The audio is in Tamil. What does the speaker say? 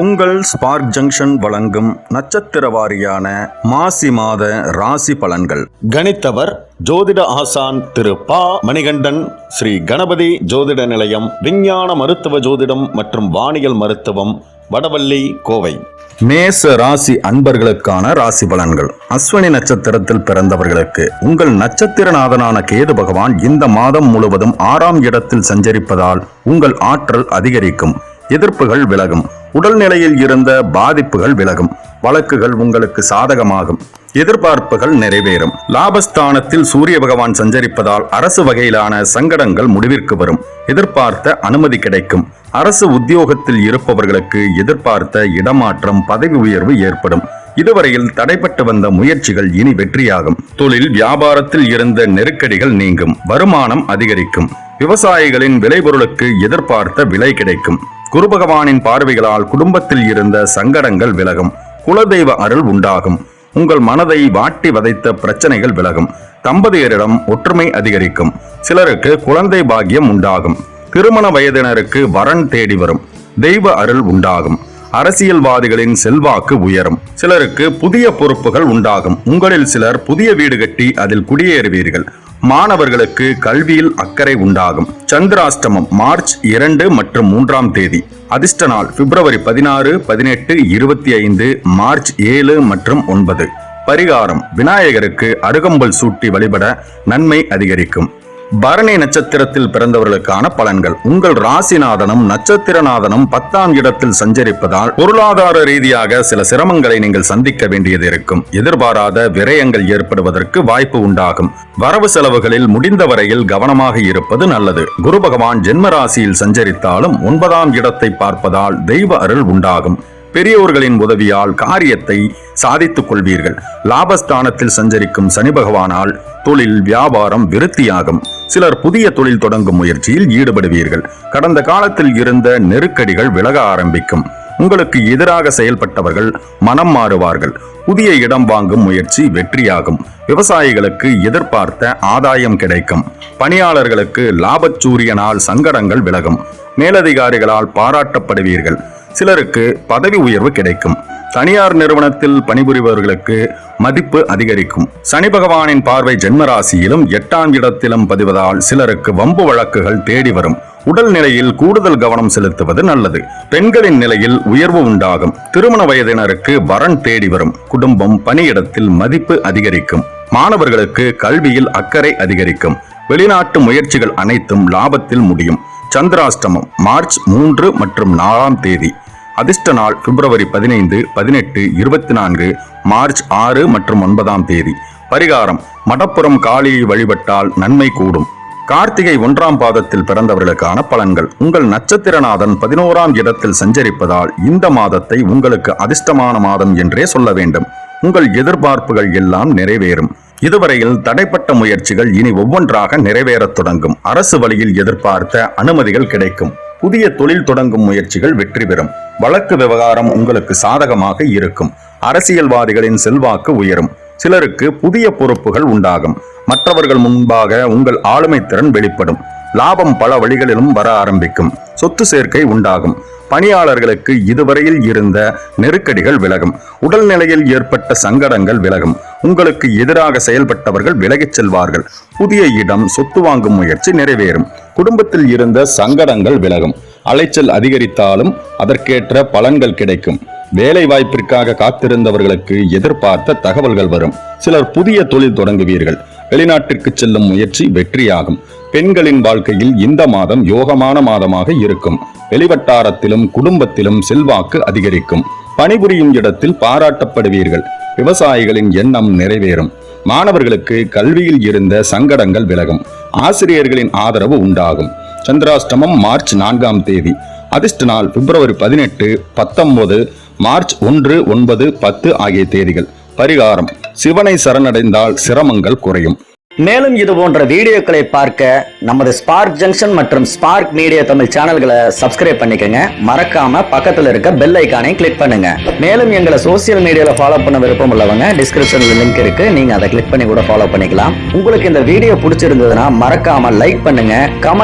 உங்கள் ஸ்பார்க் ஜங்ஷன் வழங்கும் நட்சத்திர வாரியான மாசி மாத ராசி பலன்கள். கணித்தவர் ஜோதிட ஆசான் திரு பா. மணிகண்டன் ஸ்ரீ கணபதி ஜோதிட நிலையம் விஞ்ஞான மருத்துவ ஜோதிடம் மற்றும் வானியல் மருத்துவம் வடவள்ளி கோவை. மேச ராசி அன்பர்களுக்கான ராசி பலன்கள். அஸ்வினி நட்சத்திரத்தில் பிறந்தவர்களுக்கு உங்கள் நட்சத்திரநாதனான கேது பகவான் இந்த மாதம் முழுவதும் ஆறாம் இடத்தில் சஞ்சரிப்பதால் உங்கள் ஆற்றல் அதிகரிக்கும். எதிர்ப்புகள் விலகும். உடல்நிலையில் இருந்த பாதிப்புகள் விலகும். வழக்குகள் உங்களுக்கு சாதகமாகும். எதிர்பார்ப்புகள் நிறைவேறும். லாபஸ்தானத்தில் சூரிய பகவான் சஞ்சரிப்பதால் அரசு வகையிலான சங்கடங்கள் முடிவிற்கு வரும். எதிர்பார்த்த அனுமதி கிடைக்கும். அரசு உத்தியோகத்தில் இருப்பவர்களுக்கு எதிர்பார்த்த இடமாற்றம் பதவி உயர்வு ஏற்படும். இதுவரையில் தடைப்பட்டு வந்த முயற்சிகள் இனி வெற்றியாகும். தொழில் வியாபாரத்தில் இருந்த நெருக்கடிகள் நீங்கும். வருமானம் அதிகரிக்கும். விவசாயிகளின் விளைபொருளுக்கு எதிர்பார்த்த விலை கிடைக்கும். குரு பகவானின் பார்வைகளால் குடும்பத்தில் இருந்த சங்கடங்கள் விலகும். குலதெய்வ அருள் உண்டாகும். உங்கள் மனதை வாட்டி வதைத்த பிரச்சனைகள் விலகும். தம்பதியரிடம் ஒற்றுமை அதிகரிக்கும். சிலருக்கு குழந்தை பாக்கியம் உண்டாகும். திருமண வயதினருக்கு வரன் தேடி வரும். தெய்வ அருள் உண்டாகும். அரசியல்வாதிகளின் செல்வாக்கு உயரும். சிலருக்கு புதிய பொறுப்புகள் உண்டாகும். உங்களில் சிலர் புதிய வீடு கட்டி அதில் குடியேறுவீர்கள். மாணவர்களுக்கு கல்வியில் அக்கறை உண்டாகும். சந்திராஷ்டமம் மார்ச் இரண்டு மற்றும் மூன்றாம் தேதி. அதிர்ஷ்ட நாள் பிப்ரவரி பதினாறு பதினெட்டு இருபத்தி ஐந்து மார்ச் ஏழு மற்றும் ஒன்பது. பரிகாரம் விநாயகருக்கு அருகம்பல் சூட்டி வழிபட நன்மை அதிகரிக்கும். பரணி நட்சத்திரத்தில் பிறந்தவர்களுக்கான பலன்கள். உங்கள் ராசிநாதனும் நட்சத்திரநாதனும் பத்தாம் இடத்தில் சஞ்சரிப்பதால் பொருளாதார ரீதியாக சில சிரமங்களை நீங்கள் சந்திக்க வேண்டியது இருக்கும். எதிர்பாராத விரயங்கள் ஏற்படுவதற்கு வாய்ப்பு உண்டாகும். வரவு செலவுகளில் முடிந்த வரையில் கவனமாக இருப்பது நல்லது. குரு பகவான் ஜென்ம ராசியில் சஞ்சரித்தாலும் ஒன்பதாம் இடத்தை பார்ப்பதால் தெய்வ அருள் உண்டாகும். பெரியோர்களின் உதவியால் காரியத்தை சாதித்துக் கொள்வீர்கள். லாபஸ்தானத்தில் சஞ்சரிக்கும் சனி பகவானால் தொழில் வியாபாரம் விருத்தியாகும். சிலர் புதிய தொழில் தொடங்கும் முயற்சியில் ஈடுபடுவீர்கள். கடந்த காலத்தில் இருந்த நெருக்கடிகள் விலக ஆரம்பிக்கும். உங்களுக்கு எதிராக செயல்பட்டவர்கள் மனம் மாறுவார்கள். புதிய இடம் வாங்கும் முயற்சி வெற்றியாகும். விவசாயிகளுக்கு எதிர்பார்த்த ஆதாயம் கிடைக்கும். பணியாளர்களுக்கு லாபச்சூரியனால் சங்கடங்கள் விலகும். மேலதிகாரிகளால் பாராட்டப்படுவீர்கள். சிலருக்கு பதவி உயர்வு கிடைக்கும். தனியார் நிறுவனத்தில் பணிபுரிபவர்களுக்கு மதிப்பு அதிகரிக்கும். சனி பகவானின் பார்வை ஜென்மராசியிலும் எட்டாம் இடத்திலும் பதிவதால் சிலருக்கு வம்பு வழக்குகள் தேடி வரும். உடல் நிலையில் கூடுதல் கவனம் செலுத்துவது நல்லது. பெண்களின் நிலையில் உயர்வு உண்டாகும். திருமண வயதினருக்கு வரன் தேடி வரும். குடும்பம் பணியிடத்தில் மதிப்பு அதிகரிக்கும். மாணவர்களுக்கு கல்வியில் அக்கறை அதிகரிக்கும். வெளிநாட்டு முயற்சிகள் அனைத்தும் லாபத்தில் முடியும். சந்திராஷ்டமம் மார்ச் மூன்று மற்றும் நாலாம் தேதி. அதிர்ஷ்ட நாள் பிப்ரவரி பதினைந்து பதினெட்டு இருபத்தி நான்கு மார்ச் ஆறு மற்றும் ஒன்பதாம் தேதி. பரிகாரம் மடப்புறம் காளியை வழிபட்டால் நன்மை கூடும். கார்த்திகை ஒன்றாம் பாதத்தில் பிறந்தவர்களுக்கான பலன்கள். உங்கள் நட்சத்திரநாதன் பதினோராம் இடத்தில் சஞ்சரிப்பதால் இந்த மாதத்தை உங்களுக்கு அதிர்ஷ்டமான மாதம் என்றே சொல்ல வேண்டும். உங்கள் எதிர்பார்ப்புகள் எல்லாம் நிறைவேறும். இதுவரையில் தடைப்பட்ட முயற்சிகள் இனி ஒவ்வொன்றாக நிறைவேறத் தொடங்கும். அரசு வழியில் எதிர்பார்த்த அனுமதிகள் கிடைக்கும். புதிய தொழில் தொடங்கும் முயற்சிகள் வெற்றி பெறும். வழக்கு விவகாரம் உங்களுக்கு சாதகமாக இருக்கும். அரசியல்வாதிகளின் செல்வாக்கு உயரும். சிலருக்கு புதிய பொறுப்புகள் உண்டாகும். மற்றவர்கள் முன்பாக உங்கள் ஆளுமை திறன் வெளிப்படும். லாபம் பல வழிகளிலும் வர ஆரம்பிக்கும். சொத்து சேர்க்கை உண்டாகும். பணியாளர்களுக்கு இதுவரையில் இருந்த நெருக்கடிகள் விலகும். உடல்நிலையில் ஏற்பட்ட சங்கடங்கள் விலகும். உங்களுக்கு எதிராக செயல்பட்டவர்கள் விலகிச் செல்வார்கள். புதிய இடம் சொத்து வாங்கும் முயற்சி நிறைவேறும். குடும்பத்தில் இருந்த சங்கடங்கள் விலகும். அலைச்சல் அதிகரித்தாலும் அதற்கேற்ற பலன்கள் கிடைக்கும். வேலை வாய்ப்பிற்காக காத்திருந்தவர்களுக்கு எதிர்பார்த்த தகவல்கள் வரும். சிலர் புதிய தொழில் தொடங்குவீர்கள். வெளிநாட்டிற்கு செல்லும் முயற்சி வெற்றியாகும். பெண்களின் வாழ்க்கையில் இந்த மாதம் யோகமான மாதமாக இருக்கும். வெளிவட்டாரத்திலும் குடும்பத்திலும் செல்வாக்கு அதிகரிக்கும். பணிபுரியும் இடத்தில் பாராட்டப்படுவீர்கள். விவசாயிகளின் எண்ணம் நிறைவேறும். மாணவர்களுக்கு கல்வியில் இருந்த சங்கடங்கள் விலகும். ஆசிரியர்களின் ஆதரவு உண்டாகும். சந்திராஷ்டமம் மார்ச் நான்காம் தேதி. அதிர்ஷ்ட நாள் பிப்ரவரி பதினெட்டு பத்தொன்பது மார்ச் ஒன்று ஒன்பது பத்து ஆகிய தேதிகள். பரிகாரம் சிவனை சரணடைந்தால் சிரமங்கள் குறையும். மேலும் இது போன்ற வீடியோக்களை பார்க்க நமது ஸ்பார்க் ஜங்ஷன் மற்றும் ஸ்பார்க் மீடியா தமிழ் சேனல்களை சப்ஸ்கிரைப் பண்ணிக்கோங்க. மறக்காம பக்கத்தில் இருக்க பெல் ஐக்கானை கிளிக் பண்ணுங்க. மேலும் எங்களை சோசியல் மீடியாவில் ஃபாலோ பண்ண விருப்பம் உள்ளவங்க டிஸ்கிரிப்ஷனில் லிங்க் இருக்கு. நீங்க அதை கிளிக் பண்ணி கூட ஃபாலோ பண்ணிக்கலாம். உங்களுக்கு இந்த வீடியோ பிடிச்சிருந்ததுன்னா மறக்காம லைக் பண்ணுங்க கமெண்ட்